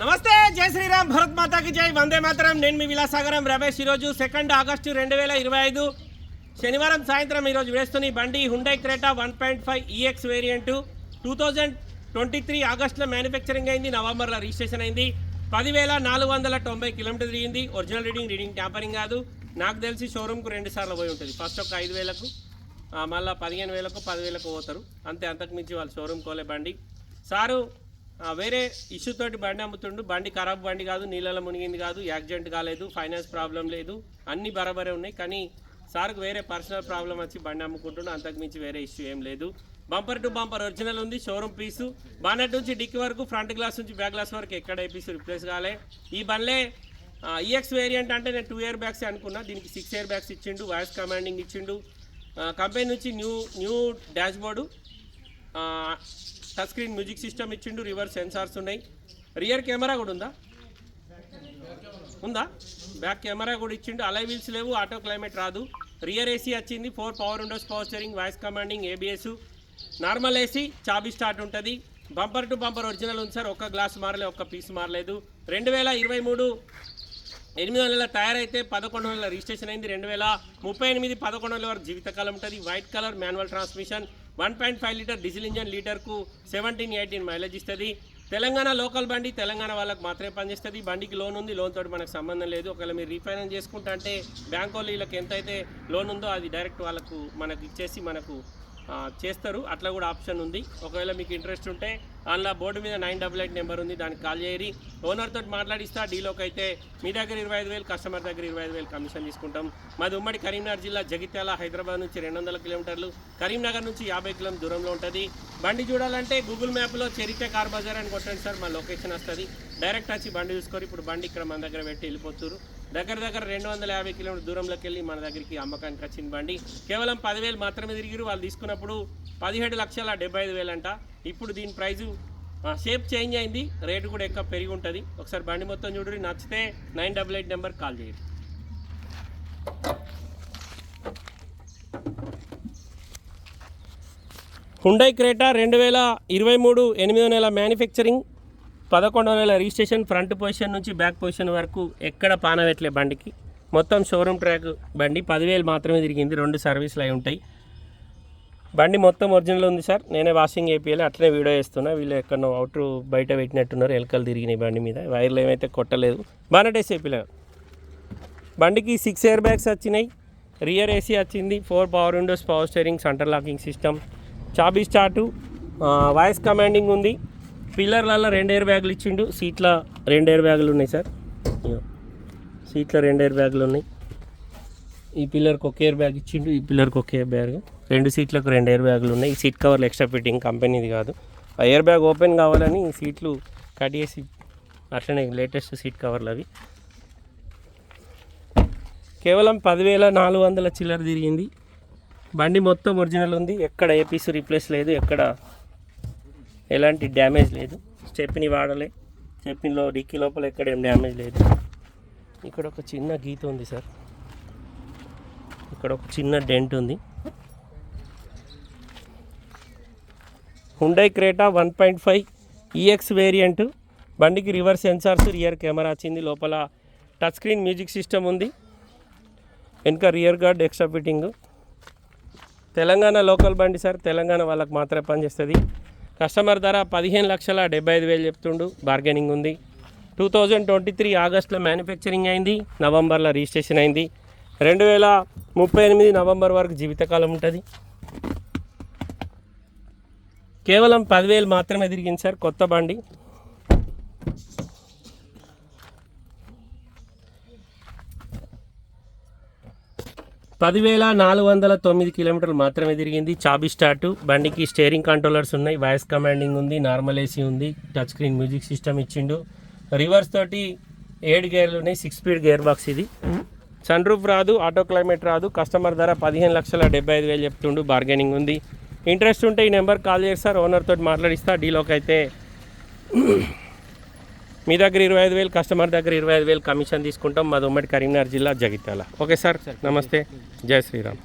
నమస్తే జై శ్రీరామ్ భరత్ మాతాకి జై. వందే మాతరం. నేను మీ విలాసాగరం రమేష్. ఈరోజు సెకండ్ ఆగస్టు రెండు వేల ఇరవై ఐదు శనివారం సాయంత్రం ఈరోజు వేస్తున్న బండి Hyundai Creta one point five EX variant two thousand twenty three ఆగస్టులో మ్యానుఫ్యాక్చరింగ్ అయింది నవంబర్లో రిజిస్ట్రేషన్ అయింది. పదివేల నాలుగు వందల తొంభై కిలోమీటర్ తిరిగింది. ఒరిజినల్ రీడింగ్ రీడింగ్ ట్యాంపరింగ్ కాదు. నాకు తెలిసి షోరూమ్కు రెండు సార్లు పోయి ఉంటుంది. ఫస్ట్ ఒక ఐదు వేలకు మళ్ళీ పదిహేను వేలకు పదివేలకు పోతారు. అంతే అంతకు మించి వాళ్ళు షోరూమ్ కోలే బండి. సారు వేరే ఇష్యూ తోటి బండి అమ్ముతుండు. బండి ఖరాబ్ బండి కాదు నీళ్ళలో మునిగింది కాదు యాక్సిడెంట్ కాలేదు ఫైనాన్స్ ప్రాబ్లం లేదు అన్ని బరాబరే ఉన్నాయి. కానీ సార్కు వేరే పర్సనల్ ప్రాబ్లం వచ్చి బండి అమ్ముకుంటుండు. అంతకుమించి వేరే ఇష్యూ ఏం లేదు. బంపర్ టు బంపర్ ఒరిజినల్ ఉంది షోరూమ్ పీసు. బానెట్ నుంచి డిక్కి వరకు ఫ్రంట్ గ్లాస్ నుంచి బ్యాక్ గ్లాస్ వరకు ఎక్కడ ఏ పీసు రిప్లేస్ కాలే. ఈ బండ్లే ఈఎక్స్ వేరియంట్ అంటే నేను టూ ఇయర్ బ్యాగ్స్ అనుకున్నా. దీనికి సిక్స్ ఇయర్ బ్యాగ్స్ ఇచ్చిండు వాయిస్ కమాండింగ్ ఇచ్చిండు. కంపెనీ నుంచి new new dashboard touch screen music system ఇచ్చిండు రివర్స్ సెన్సార్స్ ఉన్నాయి. రియర్ కెమెరా కూడా ఉందా? ఉందా? బ్యాక్ కెమెరా కూడా ఇచ్చిండు. అలై వీల్స్ లేవు ఆటో క్లైమేట్ రాదు. రియర్ ఏసీ వచ్చింది four power windows power steering voice commanding ABS normal AC చాబీ start ఉంటుంది. బంపర్ టు బంపర్ ఒరిజినల్ ఉంది సార్. ఒక్క గ్లాస్ మారలే ఒక్క పీస్ మారలేదు. రెండు వేల ఇరవై మూడు ఎనిమిది వందల తయారైతే పదకొండు వందల రిజిస్ట్రేషన్ అయింది. రెండు వేల ముప్పై ఎనిమిది పదకొండు వందల వరకు జీవితకాలం ఉంటుంది. White colour manual transmission. One point five litre diesel engine లీటర్కు seventeen eighteen mileage ఇస్తుంది. తెలంగాణ లోకల్ బండి తెలంగాణ వాళ్ళకి మాత్రమే పనిచేస్తుంది. బండికి లోన్ ఉంది లోన్ తోటి మనకు సంబంధం లేదు. ఒకవేళ మీరు రీఫైనాన్స్ చేసుకుంటా అంటే బ్యాంక్ వాళ్ళు వీళ్ళకి ఎంత అయితే లోన్ ఉందో అది డైరెక్ట్ వాళ్ళకు మనకు ఇచ్చేసి మనకు చేస్తారు. అట్లా కూడా ఆప్షన్ ఉంది. ఒకవేళ మీకు ఇంట్రెస్ట్ ఉంటే అందులో బోర్డు మీద నైన్ డబల్ ఎయిట్ నెంబర్ ఉంది. దానికి కాల్ చేయరి ఓనర్తో మాట్లాడిస్తా. డీలోకి అయితే మీ దగ్గర ఇరవై ఐదు వేలు కస్టమర్ దగ్గర ఇరవై ఐదు వేలు కమిషన్ తీసుకుంటాం. మాది ఉమ్మడి కరీంనగర్ జిల్లా జగిత్యాల హైదరాబాద్ నుంచి రెండు వందల కిలోమీటర్లు. కరీంనగర్ నుంచి యాభై కిలోమీటర్ దూరంలో ఉంటుంది. బండి చూడాలంటే గూగుల్ మ్యాప్లో చరిత్ర కార్ బజార్ అని కొట్టండి సార్. మా లొకేషన్ వస్తుంది. డైరెక్ట్ వచ్చి బండి చూసుకొని ఇప్పుడు బండి ఇక్కడ మన దగ్గర పెట్టి వెళ్ళిపోతున్నారు దగ్గర దగ్గర రెండు వందల యాభై కిలోమీటర్ దూరంలోకి వెళ్ళి మన దగ్గరికి అమ్మకానికి వచ్చింది బండి. కేవలం పదివేలు మాత్రమే తిరిగిరు వాళ్ళు తీసుకున్నప్పుడు పదిహేడు లక్షల డెబ్బై ఐదు వేలు అంట ఇప్పుడు దీని ప్రైజు షేప్ చేంజ్ అయింది. రేటు కూడా ఎక్కువ పెరిగి ఉంటుంది ఒకసారి బండి మొత్తం చూడండి. నచ్చితే nine double eight number call చేయండి. హుండై క్రేటా రెండు వేల ఇరవై మూడు ఎనిమిదో నెల మ్యానుఫ్యాక్చరింగ్ పదకొండో నెల రిజిస్ట్రేషన్ ఫ్రంట్ పొజిషన్ నుంచి బ్యాక్ పొజిషన్ వరకు ఎక్కడ పానవెట్లే బండికి. మొత్తం షోరూమ్ ట్రాక్ బండి పదివేలు మాత్రమే తిరిగింది. రెండు సర్వీసులు అయి ఉంటాయి. బండి మొత్తం ఒరిజినల్ ఉంది సార్. నేనే వాషింగ్ వేపియాలి అట్లనే వీడియో వేస్తున్నా వీళ్ళు ఎక్కడో అవుటర్ బయట పెట్టినట్టున్నారు ఎలకలు తిరిగినాయి బండి మీద. వైర్లు ఏమైతే కొట్టలేదు. బాగా వేసి బండికి సిక్స్ ఎయిర్ బ్యాగ్స్ వచ్చినాయి. రియర్ ఏసీ వచ్చింది. Four power windows power steering centre locking system చాబీ start voice commanding ఉంది. పిల్లర్లలో రెండు ఎయిర్ బ్యాగులు ఇచ్చిండు. సీట్ల రెండు ఎయిర్ బ్యాగులు ఉన్నాయి సార్. సీట్ల రెండు ఎయిర్ బ్యాగులు ఉన్నాయి. ఈ పిల్లర్కి ఒక ఎయిర్ బ్యాగ్ ఇచ్చిండు. ఈ పిల్లర్కి ఒక ఎయిర్ బ్యాగ్ రెండు సీట్లకు రెండు ఎయిర్ బ్యాగులు ఉన్నాయి. సీట్ కవర్లు ఎక్స్ట్రా ఫిట్టింగ్ కంపెనీది కాదు. ఆ ఎయిర్ బ్యాగ్ ఓపెన్ కావాలని సీట్లు కట్ చేసి అట్లనే లేటెస్ట్ సీట్ కవర్లు అవి. కేవలం పదివేల నాలుగు వందల చిల్లర తిరిగింది. బండి మొత్తం ఒరిజినల్ ఉంది. ఎక్కడ ఏ పీస్ రీప్లేస్ లేదు. ఎక్కడ ఎలాంటి డ్యామేజ్ లేదు. స్టెప్ని వాడలే. స్టెప్నిలో డిక్కీ లోపల ఎక్కడ ఏం డ్యామేజ్ లేదు. ఇక్కడ ఒక చిన్న గీత ఉంది సార్. ఇక్కడ ఒక చిన్న డెంట్ ఉంది. Hyundai Creta one point five EX variant బండికి రివర్స్ సెన్సార్స్ రియర్ కెమెరా వచ్చింది లోపల టచ్ స్క్రీన్ మ్యూజిక్ సిస్టమ్ ఉంది వెనుక rear guard extra fitting Telangana local బండి సార్ తెలంగాణ వాళ్ళకి మాత్రమే పనిచేస్తుంది. కస్టమర్ ధర పదిహేను లక్షల డెబ్బై ఐదు వేలు చెప్తుండు బార్గెనింగ్ ఉంది. టూ థౌజండ్ ట్వంటీ త్రీ ఆగస్ట్లో మ్యానుఫ్యాక్చరింగ్ అయింది నవంబర్లో రిజిస్ట్రేషన్ అయింది. రెండు వేల ముప్పై ఎనిమిది నవంబర్ వరకు జీవితకాలం ఉంటుంది. కేవలం పదివేలు మాత్రమే తిరిగింది సార్ కొత్త బండి. పదివేల నాలుగు వందల తొమ్మిది కిలోమీటర్లు మాత్రమే తిరిగింది. చాబీ స్టార్ట్. బండికి స్టీరింగ్ కంట్రోలర్స్ ఉన్నాయి. వాయిస్ కమాండింగ్ ఉంది నార్మల్ ఏసీ ఉంది టచ్ స్క్రీన్ మ్యూజిక్ సిస్టమ్ ఇచ్చిండు. రివర్స్ తోటి ఏడు గేర్లు ఉన్నాయి సిక్స్ స్పీడ్ గేర్ బాక్స్ ఇది. సన్ రూఫ్ రాదు ఆటో క్లైమేట్ రాదు. కస్టమర్ ధర పదిహేను లక్షల డెబ్బై ఐదు వేలు చెప్తుండు. బార్గెనింగ్ ఉంది. ఇంట్రెస్ట్ ఉంటే ఈ నెంబర్ కాల్ చేస్తారు ఓనర్ తోటి మాట్లాడిస్తా డీలోకి అయితే. మీ దగ్గర ఇరవై ఐదు వేలు కస్టమర్ దగ్గర ఇరవై ఐదు వేలు కమిషన్ తీసుకుంటాం. మాది ఉమ్మడి కరీంనగర్ జిల్లా జగిత్యాల. ఓకే సార్ నమస్తే. జై శ్రీరామ్.